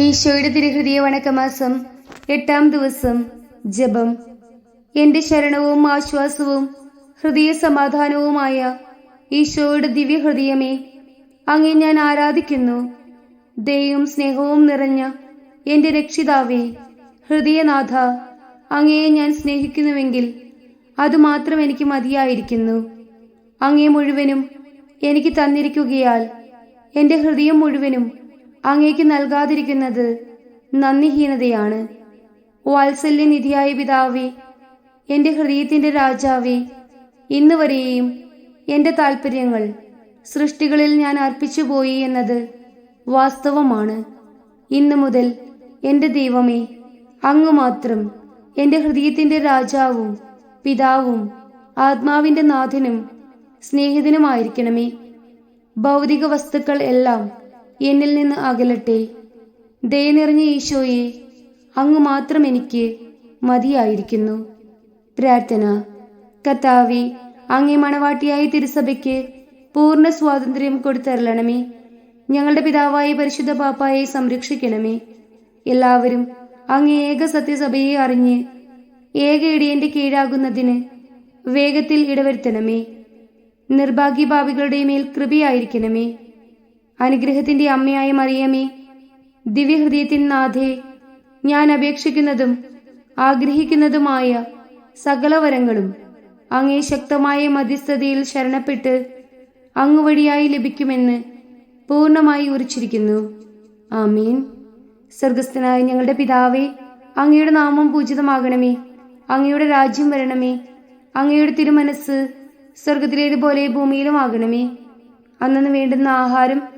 ഈശോയുടെ തിരുഹൃദയ വണക്കമാസം എട്ടാം ദിവസം ജപം. എന്റെ ശരണവും ആശ്വാസവും ഹൃദയ സമാധാനവുമായ ഈശോയുടെ ദിവ്യഹൃദയമേ അങ്ങേ ഞാൻ ആരാധിക്കുന്നു. ദയവും സ്നേഹവും നിറഞ്ഞ എന്റെ രക്ഷിതാവേ ഹൃദയനാഥ അങ്ങയെ ഞാൻ സ്നേഹിക്കുന്നുവെങ്കിൽ അതുമാത്രം എനിക്ക് മതിയായിരിക്കുന്നു. അങ്ങേ മുഴുവനും എനിക്ക് തന്നിരിക്കുകയാൽ എന്റെ ഹൃദയം മുഴുവനും അങ്ങേക്ക് നൽകാതിരിക്കുന്നത് നന്ദിഹീനതയാണ്. വാത്സല്യനിധിയായ പിതാവി എന്റെ ഹൃദയത്തിന്റെ രാജാവി ഇന്ന് വരെയും എന്റെ താല്പര്യങ്ങൾ സൃഷ്ടികളിൽ ഞാൻ അർപ്പിച്ചു പോയി എന്നത് വാസ്തവമാണ്. ഇന്നു മുതൽ എന്റെ ദൈവമേ അങ്ങ് മാത്രം എന്റെ ഹൃദയത്തിന്റെ രാജാവും പിതാവും ആത്മാവിന്റെ നാഥനും സ്നേഹിതനുമായിരിക്കണമേ. ഭൗതിക വസ്തുക്കൾ എല്ലാം എന്നിൽ നിന്ന് അകലട്ടെ. ദയ നിറഞ്ഞ ഈശോയെ അങ്ങ് മാത്രം എനിക്ക് മതിയായിരിക്കുന്നു. പ്രാർത്ഥന. കത്താവെ അങ്ങേ മണവാട്ടിയായ തിരുസഭയ്ക്ക് പൂർണ സ്വാതന്ത്ര്യം കൊടുത്തരളണമേ. ഞങ്ങളുടെ പിതാവായ പരിശുദ്ധ പാപ്പായെ സംരക്ഷിക്കണമേ. എല്ലാവരും അങ്ങേ ഏക സത്യസഭയെ അറിഞ്ഞ് ഏക ഇടിയന്റെ കീഴാകുന്നതിന് വേഗത്തിൽ ഇടവരുത്തണമേ. നിർഭാഗ്യഭാവികളുടെ മേൽ കൃപയായിരിക്കണമേ. അനുഗ്രഹത്തിന്റെ അമ്മയായ മറിയമേ ദിവ്യഹൃദയത്തിൻ നാഥേ ഞാൻ അപേക്ഷിക്കുന്നതും ആഗ്രഹിക്കുന്നതുമായ സകലവരങ്ങളും അങ്ങേ ശക്തമായ മധ്യസ്ഥതയിൽ ശരണപ്പെട്ട് അങ്ങുവഴിയായി ലഭിക്കുമെന്ന് പൂർണമായി ഉറച്ചിരിക്കുന്നു. ആമീൻ. സ്വർഗസ്ഥനായ ഞങ്ങളുടെ പിതാവേ അങ്ങയുടെ നാമം പൂജിതമാകണമേ. അങ്ങയുടെ രാജ്യം വരണമേ. അങ്ങയുടെ തിരുമനസ് സ്വർഗത്തിലേതുപോലെ ഭൂമിയിലും ആകണമേ അന്നു വേണ്ടുന്ന ആഹാരം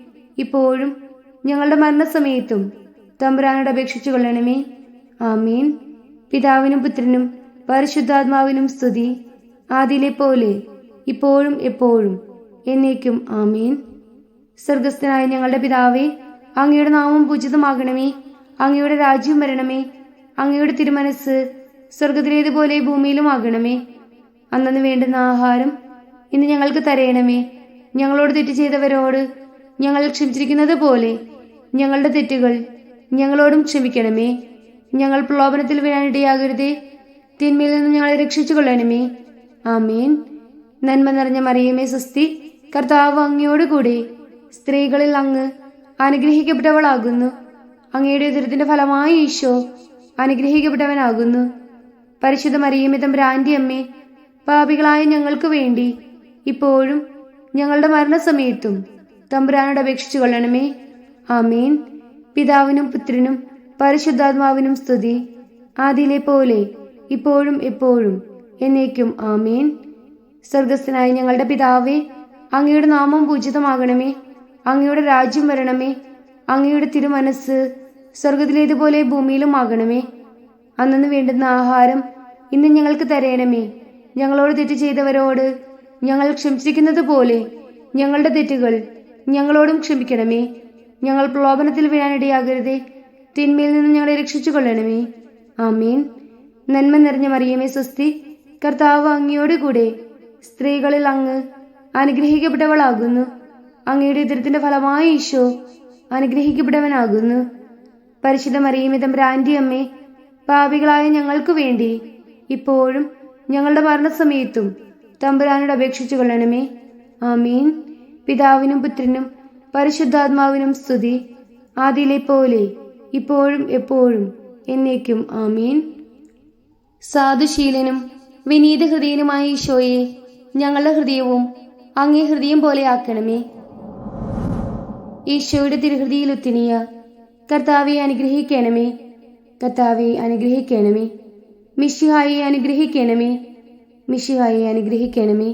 ഇപ്പോഴും ഞങ്ങളുടെ മരണസമയത്തും തമ്പുരാനോട് അപേക്ഷിച്ചു കൊള്ളണമേ. ആമീൻ. പിതാവിനും പുത്രനും പരിശുദ്ധാത്മാവിനും സ്തുതി. ആദിയിലെ പോലെ ഇപ്പോഴും എപ്പോഴും എന്നേക്കും ആമീൻ. സ്വർഗസ്ഥനായ ഞങ്ങളുടെ പിതാവേ അങ്ങയുടെ നാമം പൂജിതമാകണമേ. അങ്ങയുടെ രാജ്യം വരണമേ. അങ്ങയുടെ തിരുമനസ് സ്വർഗത്തിലേതുപോലെ ഭൂമിയിലും ആകണമേ അന്നു വേണ്ടുന്ന ആഹാരം ഇന്ന് ഞങ്ങൾക്ക് തരയണമേ ഞങ്ങളോട് തെറ്റ് ചെയ്തവരോട് ഞങ്ങൾ ക്ഷമിച്ചിരിക്കുന്നത് പോലെ ഞങ്ങളുടെ തെറ്റുകൾ ഞങ്ങളോടും ക്ഷമിക്കണമേ. ഞങ്ങൾ പ്രലോഭനത്തിൽ വീഴാനിടയാകരുതേ തിന്മയിൽ നിന്ന് ഞങ്ങളെ രക്ഷിച്ചു കൊള്ളണമേ ആമീൻ. നന്മ നിറഞ്ഞ മറിയമേ സുസ്തി കർത്താവ് അങ്ങയോട് കൂടെ സ്ത്രീകളിൽ അങ്ങ് അനുഗ്രഹിക്കപ്പെട്ടവളാകുന്നു. അങ്ങയുടെ ഉദരത്തിന്റെ ഫലമായി ഈശോ അനുഗ്രഹിക്കപ്പെട്ടവനാകുന്നു. പരിശുദ്ധ മറിയമേ തമ്പുരാന്റെ അമ്മേ പാപികളായ ഞങ്ങൾക്ക് വേണ്ടി ഇപ്പോഴും ഞങ്ങളുടെ മരണസമയത്തും തമ്പുരാനോട് അപേക്ഷിച്ചു കൊള്ളണമേ. ആമീൻ. പിതാവിനും പുത്രനും പരിശുദ്ധാത്മാവിനും സ്തുതി. ആദിയിലെ പോലെ ഇപ്പോഴും എപ്പോഴും എന്നേക്കും ആമീൻ. സ്വർഗസ്ഥനായ ഞങ്ങളുടെ പിതാവേ അങ്ങയുടെ നാമം പൂജിതമാകണമേ. അങ്ങയുടെ രാജ്യം വരണമേ. അങ്ങയുടെ തിരുമനസ് സ്വർഗത്തിലേതുപോലെ ഭൂമിയിലും ആകണമേ. അന്നു വേണ്ടുന്ന ആഹാരം ഇന്ന് ഞങ്ങൾക്ക് തരയണമേ ഞങ്ങളോട് തെറ്റ് ചെയ്തവരോട് ഞങ്ങൾ ക്ഷമിച്ചിരിക്കുന്നത് പോലെ ഞങ്ങളുടെ തെറ്റുകൾ ഞങ്ങളോടും ക്ഷമിക്കണമേ. ഞങ്ങൾ പ്രലോഭനത്തിൽ വീഴാനിടയാകരുതേ തിന്മയിൽ നിന്ന് ഞങ്ങളെ രക്ഷിച്ചു കൊള്ളണമേ ആമീൻ. നന്മ നിറഞ്ഞ മറിയമേ സ്വസ്തി. കർത്താവ് അങ്ങയോട് കൂടെ സ്ത്രീകളിൽ അങ്ങ് അനുഗ്രഹിക്കപ്പെട്ടവളാകുന്നു. അങ്ങയുടെ ഉദരത്തിന്റെ ഫലമായ ഈശോ അനുഗ്രഹിക്കപ്പെട്ടവനാകുന്നു. പരിശുദ്ധ മറിയമേ തമ്പുരാന്റെ അമ്മേ പാപികളായ ഞങ്ങൾക്ക് വേണ്ടി ഇപ്പോഴും ഞങ്ങളുടെ മരണസമയത്തും തമ്പുരാനോട് അപേക്ഷിച്ചു കൊള്ളണമേ ആമീൻ. പിതാവിനും പുത്രനും പരിശുദ്ധാത്മാവിനും സ്തുതി. ആദിയിലെ പോലെ ഇപ്പോഴും എപ്പോഴും എന്നേക്കും ആമീൻ. സാധുശീലനും വിനീത ഹൃദയനുമായ ഈശോയെ ഞങ്ങളുടെ ഹൃദയവും അങ്ങേ ഹൃദയം പോലെ ആക്കണമേ. ഈശോയുടെ തിരുഹൃതിയിൽ ഒത്തിനിയ കർത്താവെ അനുഗ്രഹിക്കണമേ. കർത്താവെ അനുഗ്രഹിക്കണമേ. മിഷിഹായെ അനുഗ്രഹിക്കണമേ. മിഷിഹായെ അനുഗ്രഹിക്കണമേ.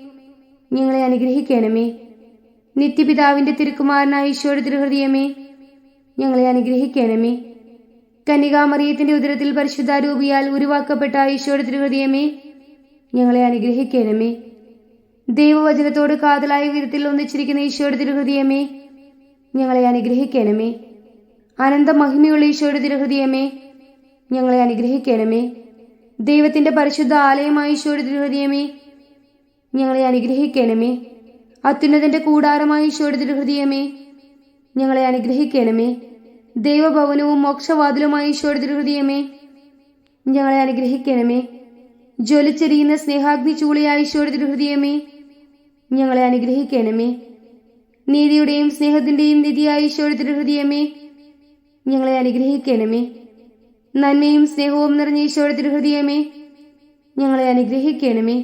ഞങ്ങളെ അനുഗ്രഹിക്കണമേ. നിത്യപിതാവിന്റെ തിരുക്കുമാരനായ ഈശോയുടെ തിരുഹൃദയമേ ഞങ്ങളെ അനുഗ്രഹിക്കണമേ. കന്യകാമറിയത്തിന്റെ ഉദരത്തിൽ പരിശുദ്ധാരൂപിയാൽ ഉരുവാക്കപ്പെട്ട ഈശോയുടെ തിരുഹൃദയമേ ഞങ്ങളെ അനുഗ്രഹിക്കണമേ. ദൈവവചനത്തോട് കാതലായ വിധത്തിൽ ഒന്നിച്ചിരിക്കുന്ന ഈശോയുടെ തിരുഹൃദയമേ ഞങ്ങളെ അനുഗ്രഹിക്കണമേ. അനന്ത മഹിമയുള്ള ഈശോയുടെ തിരുഹൃദയമേ ഞങ്ങളെ അനുഗ്രഹിക്കണമേ. ദൈവത്തിന്റെ പരിശുദ്ധ ആലയമായ ഈശോയുടെ തിരുഹൃദയമേ ഞങ്ങളെ അനുഗ്രഹിക്കണമേ. അത്യുന്നതന്റെ കൂടാരമായ ഈശോയുടെ തിരുഹൃദയമേ ഞങ്ങളെ അനുഗ്രഹിക്കണമേ. ദൈവഭവനവും മോക്ഷവാതിലുമായ ഈശോയുടെ തിരുഹൃദയമേ ഞങ്ങളെ അനുഗ്രഹിക്കണമേ. ജ്വലിച്ചെരിയുന്ന സ്നേഹാഗ്നി ചൂളിയായ ഈശോയുടെ തിരുഹൃദയമേ ഞങ്ങളെ അനുഗ്രഹിക്കണമേ. നീതിയുടെയും സ്നേഹത്തിന്റെയും നിധിയായ ഈശോയുടെ തിരുഹൃദയമേ ഞങ്ങളെ അനുഗ്രഹിക്കണമേ. നന്മയും സ്നേഹവും നിറഞ്ഞ ഈശോയുടെ തിരുഹൃദയമേ ഞങ്ങളെ അനുഗ്രഹിക്കണമേ.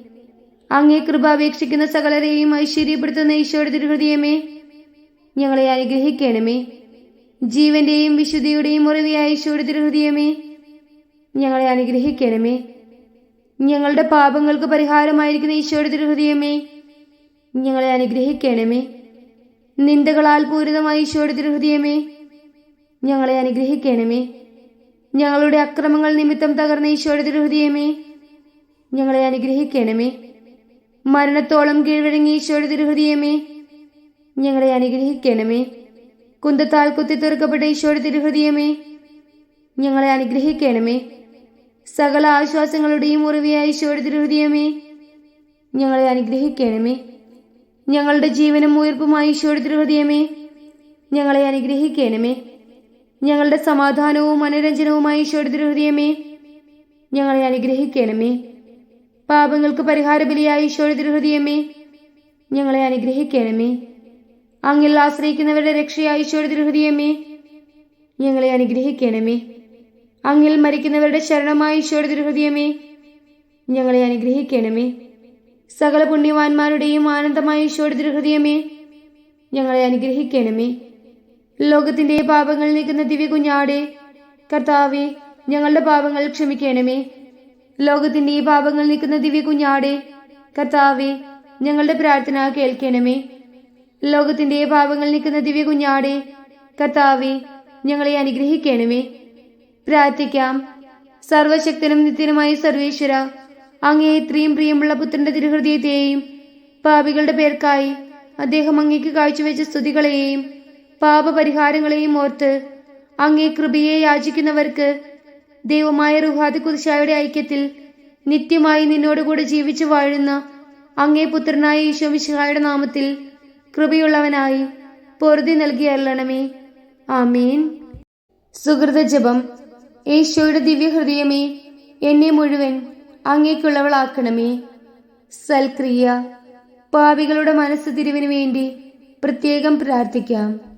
അങ്ങേ കൃപ അപേക്ഷിക്കുന്ന സകലരെയും ഐശ്വര്യപ്പെടുത്തുന്ന ഈശോയുടെ തിരുഹൃദയമേ ഞങ്ങളെ അനുഗ്രഹിക്കണമേ. ജീവന്റെയും വിശുദ്ധിയുടെയും ഉറവിയായ ഈശോയുടെ തിരുഹൃദയമേ ഞങ്ങളെ അനുഗ്രഹിക്കണമേ. ഞങ്ങളുടെ പാപങ്ങൾക്ക് പരിഹാരമായിരിക്കുന്ന ഈശോയുടെ തിരുഹൃദയമേ ഞങ്ങളെ അനുഗ്രഹിക്കണമേ. നിന്ദകളാൽ പൂരിതമായ ഈശോയുടെ തിരുഹൃദയമേ ഞങ്ങളെ അനുഗ്രഹിക്കണമേ. ഞങ്ങളുടെ അക്രമങ്ങൾ നിമിത്തം തകർന്ന ഈശോയുടെ തിരുഹൃദയമേ ഞങ്ങളെ അനുഗ്രഹിക്കണമേ. മരണത്തോളം കീഴ്വഴങ്ങി ഈശോയുടെ തിരുഹൃദയമേ. ഞങ്ങളെ അനുഗ്രഹിക്കണമേ. കുന്തത്താൽ കുത്തി തീർക്കപ്പെട്ട ഈശോയുടെ തിരുഹൃദയമേ. ഞങ്ങളെ അനുഗ്രഹിക്കണമേ. സകല ആശ്വാസങ്ങളുടെയും ഉറവിയായ ഈശോയുടെ തിരുഹൃദയമേ. ഞങ്ങളെ അനുഗ്രഹിക്കണമേ. ഞങ്ങളുടെ ജീവനും ഉയർപ്പുമായ ഈശോയുടെ തിരുഹൃദയമേ. ഞങ്ങളെ അനുഗ്രഹിക്കണമേ. ഞങ്ങളുടെ സമാധാനവും മനോരഞ്ജനവുമായ ഈശോയുടെ തിരുഹൃദയമേ. ഞങ്ങളെ അനുഗ്രഹിക്കണമേ. പാപങ്ങൾക്ക് പരിഹാര ബലിയായി ഈശോയുടെ തിരുഹൃദയമേ ഞങ്ങളെ അനുഗ്രഹിക്കണമേ. അങ്ങിൽ ആശ്രയിക്കുന്നവരുടെ രക്ഷയായി ഈശോയുടെ തിരുഹൃദയമേ ഞങ്ങളെ അനുഗ്രഹിക്കണമേ. അങ്ങിൽ മരിക്കുന്നവരുടെ ശരണമായി ഈശോയുടെ തിരുഹൃദയമേ ഞങ്ങളെ അനുഗ്രഹിക്കണമേ. സകല പുണ്യവാന്മാരുടെയും ആനന്ദമായി ഈശോയുടെ തിരുഹൃദയമേ ഞങ്ങളെ അനുഗ്രഹിക്കണമേ. ലോകത്തിന്റെ പാപങ്ങൾ നീക്കുന്ന ദിവ്യ കുഞ്ഞാടെ കർത്താവെ ഞങ്ങളുടെ പാപങ്ങൾ ക്ഷമിക്കണമേ. ലോകത്തിന്റെ ഈ പാപങ്ങൾ നിൽക്കുന്ന ദിവ്യ കുഞ്ഞാടെ കർത്താവെ ഞങ്ങളുടെ പ്രാർത്ഥന കേൾക്കണമേ. ലോകത്തിന്റെ പാപങ്ങൾ നിൽക്കുന്ന ദിവ്യ കുഞ്ഞാടെ കർത്താവെ ഞങ്ങളെ അനുഗ്രഹിക്കണമേ. പ്രാർത്ഥിക്കാം. സർവശക്തനും നിത്യനുമായ സർവേശ്വര അങ്ങേ ഇത്രയും പ്രിയമുള്ള പുത്രന്റെ തിരുഹൃദയത്തെയും പാപികളുടെ പേർക്കായി അദ്ദേഹം അങ്ങേക്ക് കാഴ്ചവെച്ച സ്തുതികളെയും പാപപരിഹാരങ്ങളെയും ഓർത്ത് അങ്ങേ കൃപയെ യാചിക്കുന്നവർക്ക് ദൈവമായ റുഹാദ് കുതിശായുടെ ഐക്യത്തിൽ നിത്യമായി നിന്നോടുകൂടെ ജീവിച്ചു വാഴുന്ന അങ്ങേ പുത്രനായ ഈശോ മിശിഹായുടെ നാമത്തിൽ കൃപയുള്ളവനായി പൊറുതി നൽകി അരുളണമേ. ആമീൻ. സുഹൃത ജപം. ഈശോയുടെ ദിവ്യഹൃദയമേ എന്നെ മുഴുവൻ അങ്ങേക്കുള്ളവളാക്കണമേ. സൽക്രിയ. പാപികളുടെ മനസ്സ് തിരിവിനു വേണ്ടി പ്രത്യേകം പ്രാർത്ഥിക്കാം.